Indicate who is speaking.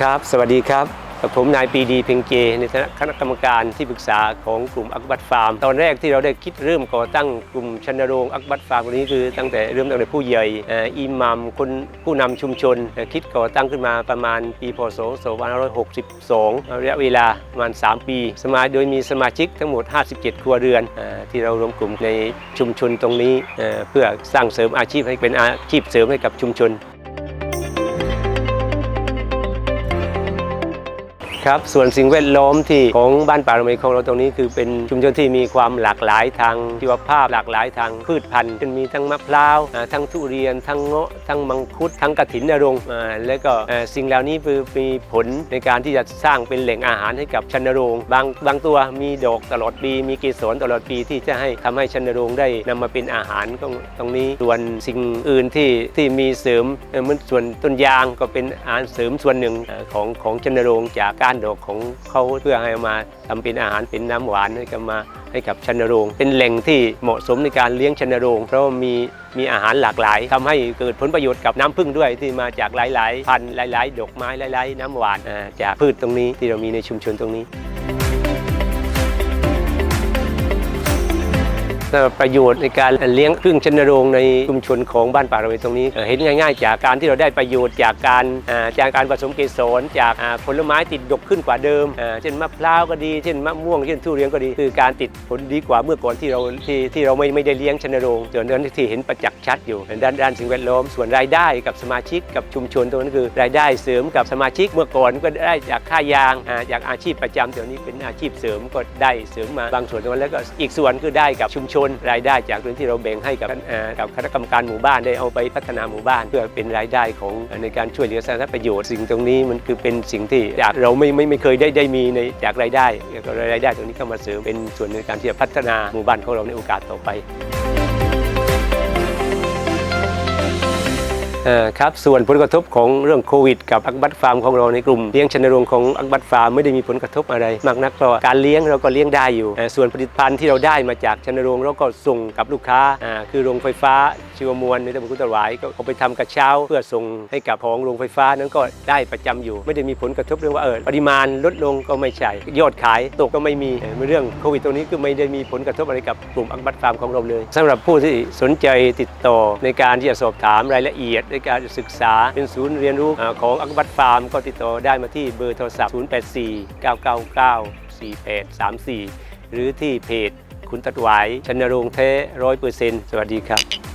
Speaker 1: ครับ สวัสดีครับ ผมนายปีดีเพ็งเจ ในฐานะคณะกรรมการที่ปรึกษาของกลุ่มอักบัตฟาร์ม ตอนแรกที่เราได้คิดเริ่มก่อตั้งกลุ่มชนโรงอักบัตฟาร์มวันนี้คือตั้งแต่เริ่มตั้งแต่ผู้ใหญ่เอ่ออิหมัมคนผู้นำชุมชน คิดก่อตั้งขึ้นมาประมาณปีพศ2562 ระยะเวลาประมาณ 3 ปี สมาโดยมีสมาชิกทั้งหมด 57 ครัวเรือนอที่เรารวมกลุ่มในชุมชนตรงนี้ เพื่อสร้างเสริมอาชีพให้เป็นอาชีพเสริมให้กับชุมชน ครับ ส่วนสิ่งแวดล้อมที่ของบ้านป่าละไมของเราตรงนี้คือเป็นชุมชนที่มีความหลากหลายทางชีวภาพ หลากหลายทางพืชพันธุ์เช่นมีทั้งมะพร้าวทั้งทุเรียน ทั้งเงาะ ทั้งมังคุด ทั้งกระถินนรงแล้วก็สิ่งเหล่านี้คือมีผลในการที่จะสร้างเป็นแหล่งอาหารให้กับชันโรงบางบางตัวมีดอกตลอดปี มีเกสรตลอดปีที่จะให้ทำให้ชันโรงได้นำมาเป็นอาหารตรงตรงนี้ส่วนสิ่งอื่นที่ที่มีเสริมมือนส่วนต้นยางก็เป็นอาหารเสริมส่วนหนึ่งของของชันโรงจากก้าานดอกของเขาเพื่อให้มาทำเป็นอาหารเป็นน้ำหวานให้กับมาให้กับชนโรง เป็นแหล่งที่เหมาะสมในการเลี้ยงชนโรง เพราะามีมีอาหารหลากหลายทำให้เกิดผลประโยชน์กับน้ำพึ่งด้วยที่มาจากหลาย ๆ พันธุ์หลาย ๆ ดอกไม้หลาย ๆ น้ำหวานจากพืชตรงนี้ที่เรามีในชุมชนตรงนี้ สำหรับประโยชน์ในการเลี้ยงพึ่งชนโรงในชุมชนของบ้านป่าระเวตรงนี้เห็นง่าย ๆ จากการที่เราได้ประโยชน์จากการจากการผสมเกสรจากผลไม้ติดดกขึ้นกว่าเดิม เช่นมะพร้าวก็ดี เช่นมะม่วง เช่นทุเรียนก็ดี คือการติดผลดีกว่าเมื่อก่อนที่เราที่ที่เราไม่ไม่ได้เลี้ยงชนโรงส่วนนั้นที่เห็นประจักษ์ชัดอยู่ด้านด้านสิ่งแวดล้อมส่วนรายได้กับสมาชิกกับชุมชนตรงนั้นคือ รายได้เสริมกับสมาชิกเมื่อก่อนก็ได้จากค่ายางจากอาชีพประจำเดี๋ยวนี้เป็นอาชีพเสริมก็ได้เสริมมาบางส่วนตรงนั้นแล้วก็อีกส่วนคือได้กับชุมชนรายได้จากเรื่องที่เราแบ่งให้กับกับคณะกรรมการหมู่บ้านได้เอาไปพัฒนาหมู่บ้าน เพื่อเป็นรายได้ของในการช่วยเหลือสาธารณประโยชน์สิ่งตรงนี้มันคือเป็นสิ่งที่จากเราไม่ไม่ไม่เคยได้ได้มีในจากรายได้รายได้ตรงนี้เข้ามาเสริมเป็นส่วนในการที่จะพัฒนาหมู่บ้านของเราในโอกาสต่อไป ครับส่วนผลกระทบของเรื่องโควิด กับอักบัตฟาร์มของเราในกลุ่มเลี้ยงชนโรงของอักบัตฟาร์มไม่ได้มีผลกระทบอะไร มากนักเพราะว่าการเลี้ยงเราก็เลี้ยงได้อยู่ ส่วนผลิตภัณฑ์ที่เราได้มาจากชนโรงเราก็ส่งกับลูกค้าคือโรงไฟฟ้าชีวมวลในตำบลกุตวายก็เอาไปทำกระเช้า เพื่อส่งให้กับของโรงไฟฟ้านั้นก็ได้ประจำอยู่ ไม่ได้มีผลกระทบเรื่องว่าเออปริมาณลดลงก็ไม่ใช่ยอดขายตกก็ไม่มีเรื่องโควิดตรงนี้คือไม่ได้มีผลกระทบอะไรกับกลุ่มอักบัตฟาร์มของเราเลยสำหรับผู้ที่สนใจติดต่อในการที่จะสอบถามรายละเอียดในการศึกษาเป็นศูนย์เรียนรู้ของอักบัตฟาร์ม ก็ติดต่อได้มาที่เบอร์โทรศัพท์ 084 999 4834 หรือที่เพจคุณตัดหวชนโรงเทร้อยเปอร์เซ็นต์สวัสดีครับ